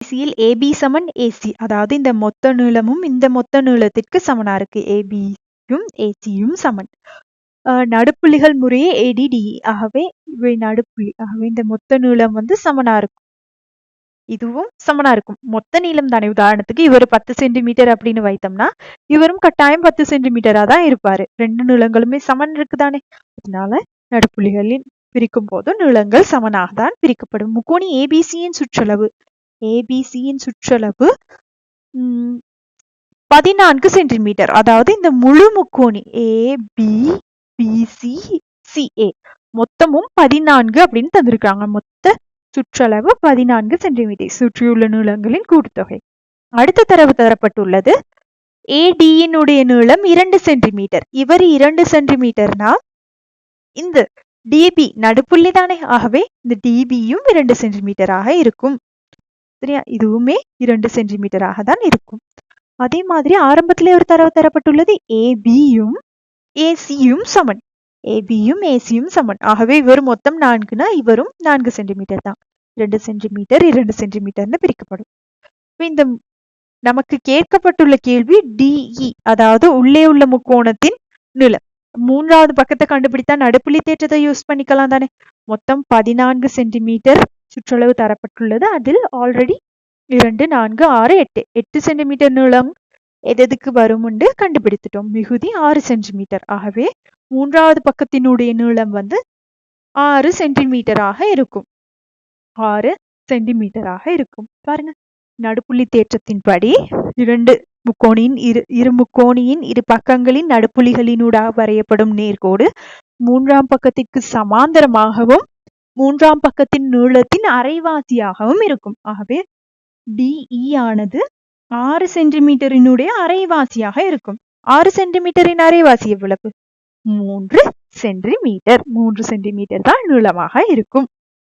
சியில் ஏபி சமன் ஏசி அதாவது இந்த மொத்த நீளமும் இந்த மொத்த நீளத்திற்கு சமனா இருக்கு. ஏபியும் ஏசியும் சமன். நடுப்புள்ளிகள் முறையே ஏடிடி e. ஆகவே இவை நடுப்புள்ளி ஆகவே இந்த மொத்த நீளம் வந்து சமனா இருக்கும். இதுவும் சமனா இருக்கும். மொத்த நீளம் தானே. உதாரணத்துக்கு இவர் பத்து சென்டிமீட்டர் அப்படின்னு வைத்தோம்னா இவரும் கட்டாயம் பத்து சென்டிமீட்டரா தான் இருப்பாரு. ரெண்டு நீளங்களுமே சமன் இருக்குதானே. அதனால நடுப்புள்ளிகளின் பிரிக்கும் போது நீளங்கள் சமனாக தான் பிரிக்கப்படும். முக்கோணி ஏபிசியின் சுற்றளவு. ஏபிசியின் சுற்றளவு பதினான்கு சென்டிமீட்டர். அதாவது இந்த முழு முக்கோணி ஏ பி பிசி சிஏ மொத்தமும் பதினான்கு அப்படின்னு தந்திருக்காங்க. மொத்த சுற்றளவு பதினான்கு சென்டிமீட்டர். சுற்றியுள்ள நீளங்களின் கூட்டுத்தொகை. அடுத்த தரவு தரப்பட்டுள்ளது. ஏடியினுடைய நீளம் இரண்டு சென்டிமீட்டர். இவர் இரண்டு சென்டிமீட்டர்னா இந்த டிபி நடுப்புள்ளி தானே ஆகவே இந்த டிபியும் இரண்டு சென்டிமீட்டராக இருக்கும். சரியா? இதுவுமே இரண்டு சென்டிமீட்டராக தான் இருக்கும். அதே மாதிரி ஆரம்பத்திலே ஒரு தரவு தரப்பட்டுள்ளது. ஏபியும் ஏசியும் சமன். ஏபியும் ஏசியும் சமன். ஆகவே இவர் மொத்தம் நான்குனா இவரும் நான்கு சென்டிமீட்டர் தான். இரண்டு சென்டிமீட்டர் இரண்டு சென்டிமீட்டர்னு பிரிக்கப்படும். இந்த நமக்கு கேட்கப்பட்டுள்ள கேள்வி டிஇ e, அதாவது உள்ளே உள்ள முக்கோணத்தின் நிலம். மூன்றாவது பக்கத்தை கண்டுபிடித்தா நடுப்புள்ளி தேற்றத்தை யூஸ் பண்ணிக்கலாம் தானே. மொத்தம் பதினான்கு சென்டிமீட்டர் சுற்றளவு தரப்பட்டுள்ளது. அதில் ஆல்ரெடி இரண்டு நான்கு ஆறு எட்டு எட்டு சென்டிமீட்டர் நீளம் எதெதுக்கு வரும் என்று கண்டுபிடித்துட்டோம். மிகுதி ஆறு சென்டிமீட்டர் ஆகவே மூன்றாவது பக்கத்தினுடைய நீளம் வந்து ஆறு சென்டிமீட்டராக இருக்கும். ஆறு சென்டிமீட்டராக இருக்கும். பாருங்க நடுப்புள்ளி தேற்றத்தின்படி இரண்டு முக்கோணியின் இரு இரு முக்கோணியின் இரு பக்கங்களின் நடுப்புள்ளிகளினூடாக வரையப்படும் நேர்கோடு மூன்றாம் பக்கத்திற்கு சமாந்தரமாகவும் மூன்றாம் பக்கத்தின் நீளத்தின் அரைவாசியாகவும் இருக்கும். ஆகவே டிஇ ஆனது ஆறு சென்டிமீட்டரினுடைய அரைவாசியாக இருக்கும். ஆறு சென்டிமீட்டரின் அரைவாசி எவ்வளவு? மூன்று சென்டிமீட்டர். மூன்று சென்டிமீட்டர் தான் நீளமாக இருக்கும்.